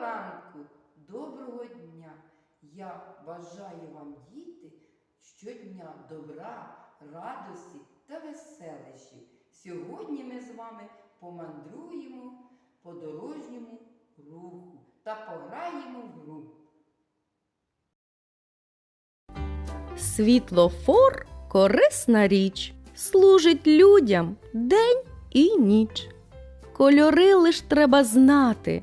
Ранку, доброго дня. Я бажаю вам, діти, щодня добра, радості та веселищів. Сьогодні ми з вами помандруємо по дорожньому руху та пограємо в гру. Світлофор корисна річ, служить людям день і ніч. Кольори лиш треба знати,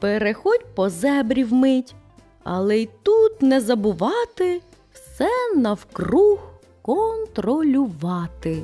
переходь по зебрі вмить, але й тут не забувати все навкруг контролювати.